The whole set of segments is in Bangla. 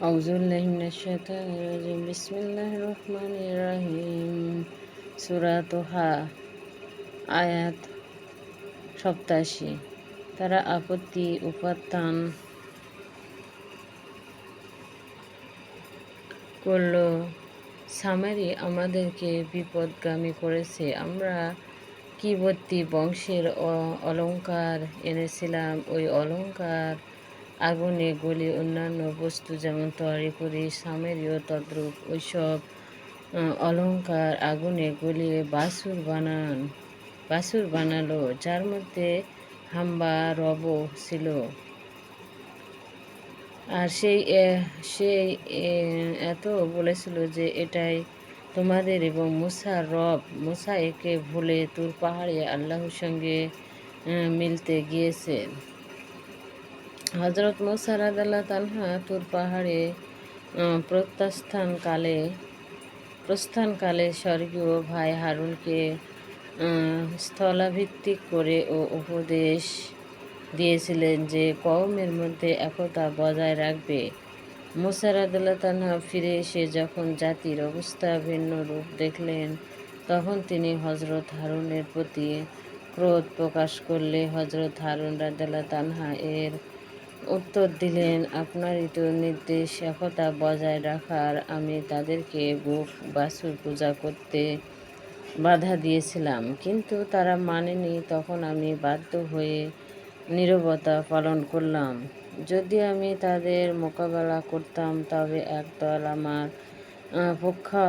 আউজুল্লাহিমিনাশাইতানির বিসমিল্লাহির রহমানির রহিম সূরা তোহা আয়াত সপ্তাশি তারা আপত্তি উপাত্তান করল। সামারি আমাদেরকে বিপদগামী করেছে। আমরা কিবর্তী বংশের অলঙ্কার এনেছিলাম। ওই অলঙ্কার আগুনে গলি অন্যান্য বস্তু যেমন তৈরি করি সামেরীয় তদ্রূপ, ওইসব অলঙ্কার আগুনে গলিয়ে বাসুর বানান, বাসুর বানালো, যার মধ্যে হাম্বা, রব ছিল। আর সেই সেই এত বলেছিল যে এটাই তোমাদের এবং মুসার রব। মুসা একে ভুলে তুর পাহাড়ে আল্লাহর সঙ্গে মিলতে গিয়েছে। হজরত মোসারাদ আল্লাহ তানহা তুর পাহাড়ে প্রত্যাস্থানকালে প্রস্থানকালে স্বর্গীয় ভাই হারুনকে স্থলাভিত্তিক করে ও উপদেশ দিয়েছিলেন যে কওমের মধ্যে একতা বজায় রাখবে। মোসারাদুল্লাহ তানহা ফিরে এসে যখন জাতির অবস্থা ভিন্ন রূপ দেখলেন, তখন তিনি হজরত হারুনের প্রতি ক্রোধ প্রকাশ করলে হজরত হারুন রাদাল্লাহ তানহা এর উত্তর দিলেন আপনারই তো নির্দেশ একতা বজায় রাখার আমি তাদেরকে বুক বাসুর পূজা করতে বাধা দিয়েছিলাম। কিন্তু তারা মানেনি, তখন আমি বাধ্য হয়ে নীরবতা পালন করলাম। যদি আমি তাদের মোকাবেলা করতাম, তবে একদল আমার পক্ষা,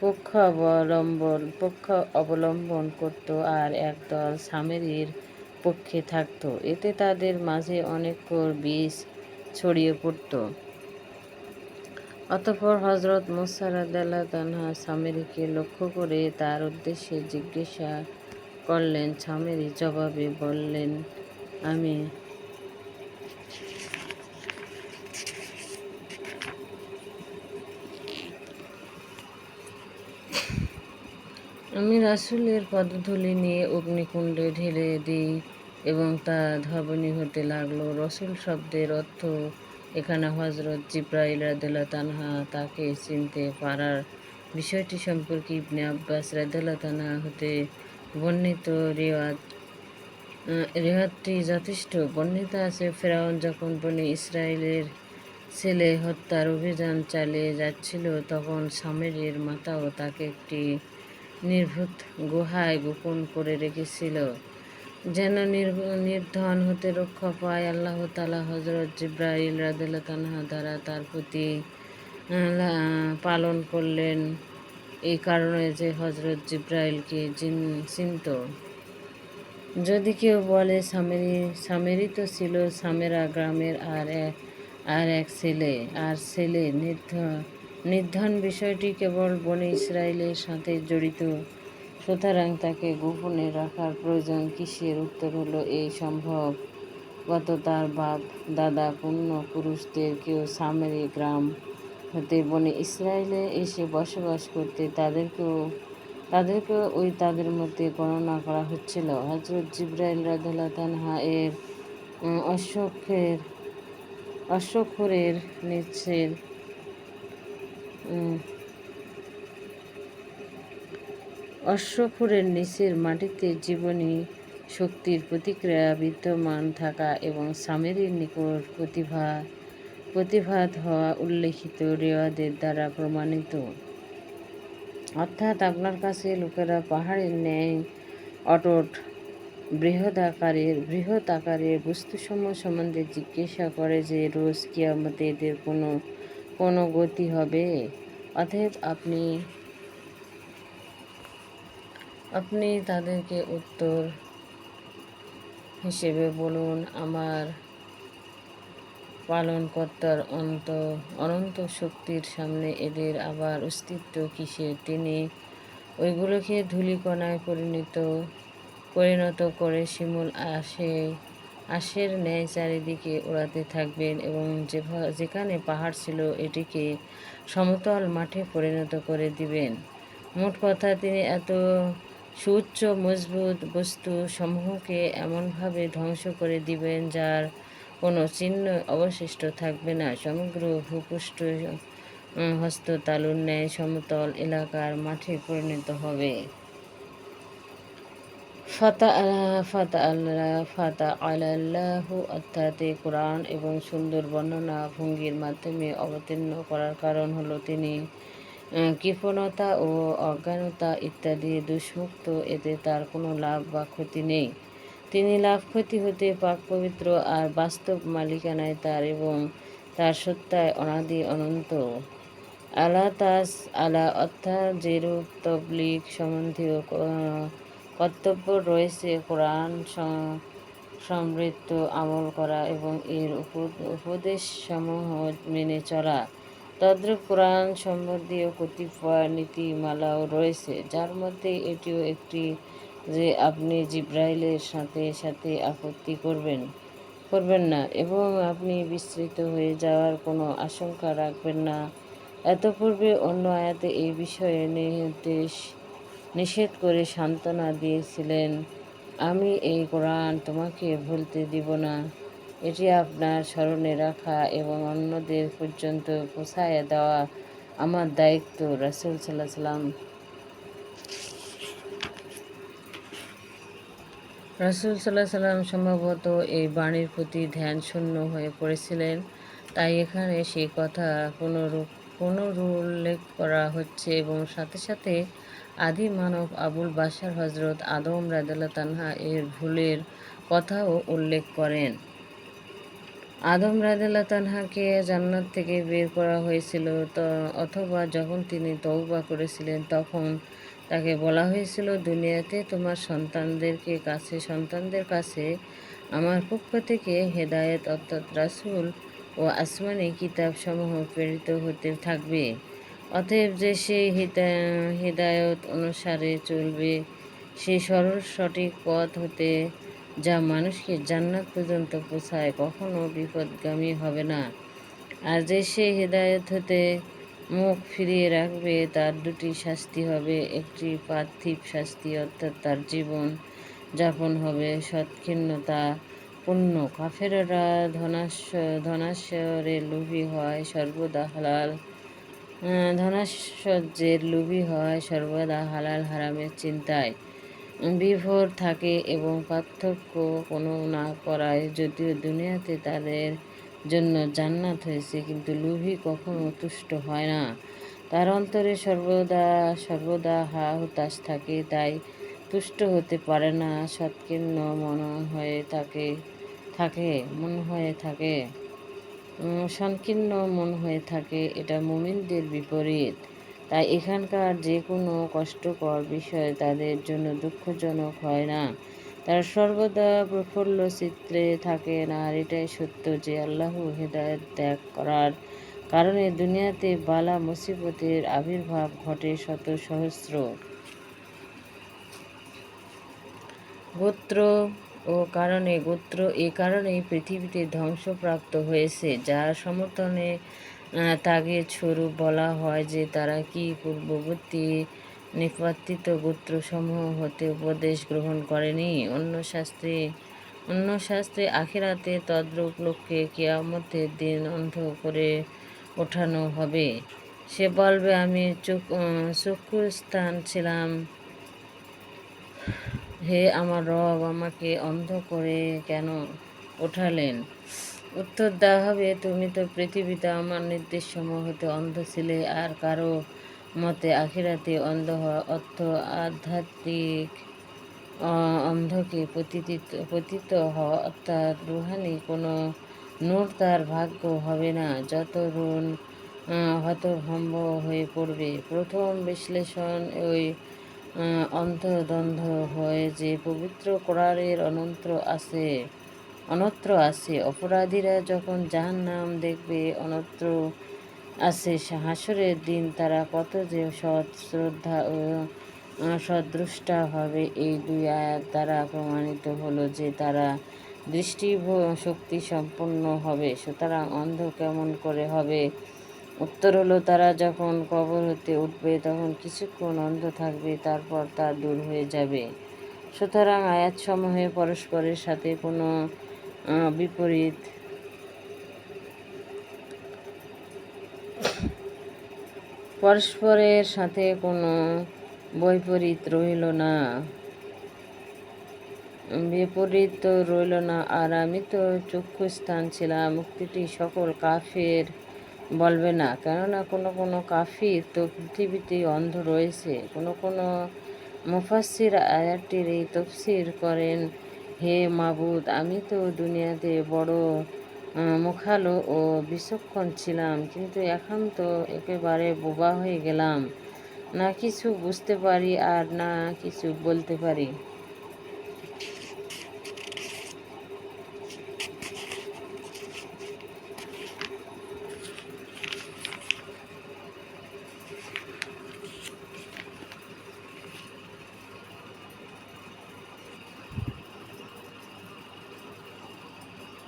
পক্ষ অবলম্বন পক্ষ অবলম্বন করত আর একদল সামেরির পক্ষে থাকত। এতে তাদের মাঝে অনেক বীজ ছড়িয়ে পড়ত। অতঃপর হজরত মুসারাদাল্লাহ তানহা সামেরিকে লক্ষ্য করে তার উদ্দেশ্যে জিজ্ঞাসা করলেন সামেরি জবাবে বললেন, আমি আমি রাসুলের পদধূলি নিয়ে অগ্নিকুণ্ডে ঢেলে দিই। এবং তা ধাবনী হতে লাগল। রসুল শব্দের অর্থ, এখানে হজরত জিব্রাইল রাদেলা তানহা তাকে চিনতে পারার বিষয়টি সম্পর্কে ইবনে আব্বাস রাদেলা তানহা হতে বর্ণিত রেওয়াজ। রেওয়াজটি যথেষ্ট। বর্ণিত আছে, ফেরাউন যখন বনি ইসরায়েলের ছেলে হত্যার অভিযান চালিয়ে যাচ্ছিল, তখন সামেরের মাতাও তাকে একটি নির্ভূত গুহায় গোপন করে রেখেছিল। যেন নির্ধন হতে রক্ষা পায় আল্লাহ তালা হজরত জিব্রাইল রাদুল্লাহ তানহা দ্বারা তার প্রতি পালন করলেন। এই কারণে যে হজরত জিব্রাইলকে চিনত। যদি কেউ বলে, সামেরি সামেরি তো ছিল সামেরা গ্রামের আর এক আর এক ছেলে। আর ছেলে নির্ধন নির্ধন বিষয়টি কেবল বনে ইসরায়েলের সাথে জড়িত। সুতরাং তাকে গোপনে রাখার প্রয়োজন কিসের উত্তর হলো এই সম্ভব। গত তার বাপ, দাদা পূর্ণ পুরুষদের কেউ সামেরি গ্রাম হতে বনে ইসরায়েলে এসে বসবাস করতে তাদেরকেও তাদেরকেও ওই তাদের মধ্যে গণনা করা হচ্ছিল। হজরত জিব্রাইল রাদুল্লাহ তানহা এর অশোকের অশোকরের নিচের অশ্বক্ষরের নিচের মাটিতে জীবনী শক্তির প্রতিক্রিয়া বিদ্যমান থাকা এবং স্বামীর নিকট প্রতিভা, প্রতিভাত হওয়া উল্লেখিত রেওয়াদের দ্বারা প্রমাণিত। অর্থাৎ আপনার কাছে লোকেরা পাহাড়ের ন্যায় অটট বৃহৎ আকারের বৃহৎ আকারের বস্তুসমূহ সম্বন্ধে জিজ্ঞাসা করে যে রোজ কিয়ামতে এদের কোনো কোনো গতি হবে? অতএব আপনি আপনি তাদেরকে উত্তর হিসেবে বলুন, আমার পালনকর্তার অন্ত, অনন্ত শক্তির সামনে এদের আবার অস্তিত্ব কিসে? তিনি ওইগুলোকে ধূলিকণায় পরিণত পরিণত করে শিমুল আসে আশের ন্যায় চারিদিকে ওড়াতে থাকবেন এবং যেখানে পাহাড় ছিল এটিকে সমতল মাঠে পরিণত করে দিবেন। মোট কথা তিনি এত সুউচ্চ মজবুত বস্তু সমূহকে এমনভাবে ধ্বংস করে দিবেন যার কোনো চিহ্ন অবশিষ্ট থাকবে না। সমগ্র ভূপুষ্ট উম, হস্ত তালুর ন্যায় সমতল এলাকার মাঠে পরিণত হবে। ফাতা ফাতা অর্থাৎ কোরআন এবং সুন্দর বর্ণনা ভঙ্গির মাধ্যমে অবতীর্ণ করার কারণ হলো তিনি কৃপণতা ও অজ্ঞানতা ইত্যাদি দুষ্মুক্ত, এতে তার কোনো লাভ বা ক্ষতি নেই। তিনি লাভ ক্ষতি হতে পাক পবিত্র আর বাস্তব মালিকানায় তার এবং তার সত্তায় অনাদি অনন্ত। আলা তাস আলা অর্থাৎ যেরূপ তবলিগ সম্বন্ধীয় কর্তব্য রয়েছে কোরআন সমৃদ্ধ আমল করা এবং এর উপদেশ সমূহ মেনে চলা। তদ্রূপ কোরআন সম্বন্ধীয় কতিপয় নীতিমালাও রয়েছে, যার মধ্যে এটিও একটি যে আপনি জিব্রাইলের সাথে সাথে আপত্তি করবেন করবেন না এবং আপনি বিস্তৃত হয়ে যাওয়ার কোনো আশঙ্কা রাখবেন না। এত পূর্বে অন্য আয়াতে এই বিষয়ে নির্দেশ, নিষেধ করে সান্ত্বনা দিয়েছিলেন, আমি এই কোরআন তোমাকে ভুলতে দিব না। এটি আপনার স্মরণে রাখা এবং অন্যদের পর্যন্ত পৌঁছায় দেওয়া আমার দায়িত্ব, রাসুল সাল্লাহ সাল্লাম রাসুল সাল্লাহ সাল্লাম সম্ভবত এই বাণীর প্রতি ধ্যান শূন্য হয়ে পড়েছিলেন। তাই এখানে সেই কথা পুনরু- পুনরুল্লেখ করা হচ্ছে এবং সাথে সাথে আদি মানব আবুল বাশার হজরত আদম রাদিল্লা তানহা এর ভুলের কথাও উল্লেখ করেন। আদম রাদিল্লা তানহাকে জান্নাত থেকে বের করা হয়েছিল। তো অথবা যখন তিনি তওবা করেছিলেন, তখন তাকে বলা হয়েছিল, দুনিয়াতে তোমার সন্তানদেরকে কাছে, সন্তানদের কাছে আমার পক্ষ থেকে হেদায়েত অর্থাৎ রাসূল ও আসমানি কিতাবসমূহ প্রেরিত হতে থাকবে। অতএব যে সেই হিদা- হিদায়ত অনুসারে চলবে সেই সরল সঠিক পথ হতে যা মানুষকে জান্নাত পর্যন্ত পৌঁছায়, কখনো বিপদগামী হবে না। আর যে সে হৃদায়ত হতে মুখ ফিরিয়ে রাখবে, তার দুটি শাস্তি হবে। একটি পার্থিব শাস্তি, অর্থাৎ তার জীবন যাপন হবে। সৎক্ষিণ্ণতা পূর্ণ কাফেররা ধনাশ্ব ধনাশ্বরে লোভী হয়, সর্বদা হালাল ধনাশ্বর্যের লোভী হয়, সর্বদা হালাল হারামের চিন্তায়। বিভোর থাকে এবং পার্থক্য কোনো না করায়, যদিও দুনিয়াতে তাদের জন্য জান্নাত হয়েছে, কিন্তু লোভী কখনো তুষ্ট হয় না। তার অন্তরে সর্বদা সর্বদা হা হতাশ থাকে, তাই তুষ্ট হতে পারে না, সৎকীর্ণ মন হয়ে থাকে থাকে, মন হয়ে থাকে। সংকীর্ণ মন হয়ে থাকে, এটা মুমিনদের বিপরীত। তাই এখানকার যে কোনো কষ্টকর বিষয় তাদের জন্য দুঃখজনক হয় না। তারা সর্বদা প্রফুল্ল চিত্রে থাকে না আর এটাই সত্য যে আল্লাহ হেদায়ত ত্যাগ করার কারণে দুনিয়াতে বালা মুসিবতের আবির্ভাব ঘটে শত সহস্র গোত্র ও কারণে গোত্র এ কারণেই পৃথিবীতে ধ্বংসপ্রাপ্ত হয়েছে, যার সমর্থনে তাগে স্বরূপ বলা হয় যে তারা কি পূর্ববর্তী নিপাতিত গোত্রসমূহ হতে উপদেশ গ্রহণ করেনি। অন্য শাস্ত্রে অন্য শাস্ত্রে আখিরাতে তদ্রূপ লোককে কিয়ামতের দিন অন্ধ করে ওঠানো হবে। সে বলবে, আমি চোখ চক্ষুস্থান ছিলাম। হে আমার রব, আমাকে অন্ধ করে কেন ওঠালেন? উত্তর দেওয়া হবে, তুমি তো পৃথিবীতে আমার নির্দেশ সমূহ হতে অন্ধ ছিলে, আর কারও মতে আখিরাতে অন্ধ হওয়া অর্থ আধ্যাত্মিক অন্ধকে পতিত পতিত হওয়া অর্থাৎ রুহানি, কোনো নূর তার ভাগ্য হবে না। যত ঋণ হতভম্ব হয়ে পড়বে। প্রথম বিশ্লেষণ ওই অন্তর্দ্বন্দ্ব হয় যে পবিত্র কোরআনের অনন্ত আছে। অনত্র আছে। অপরাধীরা যখন জাহান নাম দেখবে, অনত্র আছে। হাসরের দিন তারা কত যে সৎ শ্রদ্ধা ও সদৃষ্টা হবে, এই দুই আয়াত দ্বারা প্রমাণিত হলো যে তারা দৃষ্টি শক্তি সম্পন্ন হবে। সুতরাং অন্ধ কেমন করে হবে? উত্তর হলো, তারা যখন কবর হতে উঠবে, তখন কিছুক্ষণ অন্ধ থাকবে, তারপর তা দূর হয়ে যাবে। সুতরাং আয়াতসমূহে পরস্পরের সাথে কোনো বিপরীত। পরস্পরের সাথে কোনো বৈপরীত রইল না। বিপরীত তো রইল না, আর আমি তো চক্ষুস্থান ছিলাম, মুক্তিটি সকল কাফের বলবে না। কেননা কোনো কোনো কাফির তো পৃথিবীতেই অন্ধ রয়েছে। কোনো কোনো মুফাসির আয়াটির এই তফসির করেন হে মাবুদ, আমি তো দুনিয়াতে বড় মুখালো ও বিচক্ষণ ছিলাম, কিন্তু এখন তো একেবারে বোবা হয়ে গেলাম। না কিছু বুঝতে পারি আর না কিছু বলতে পারি।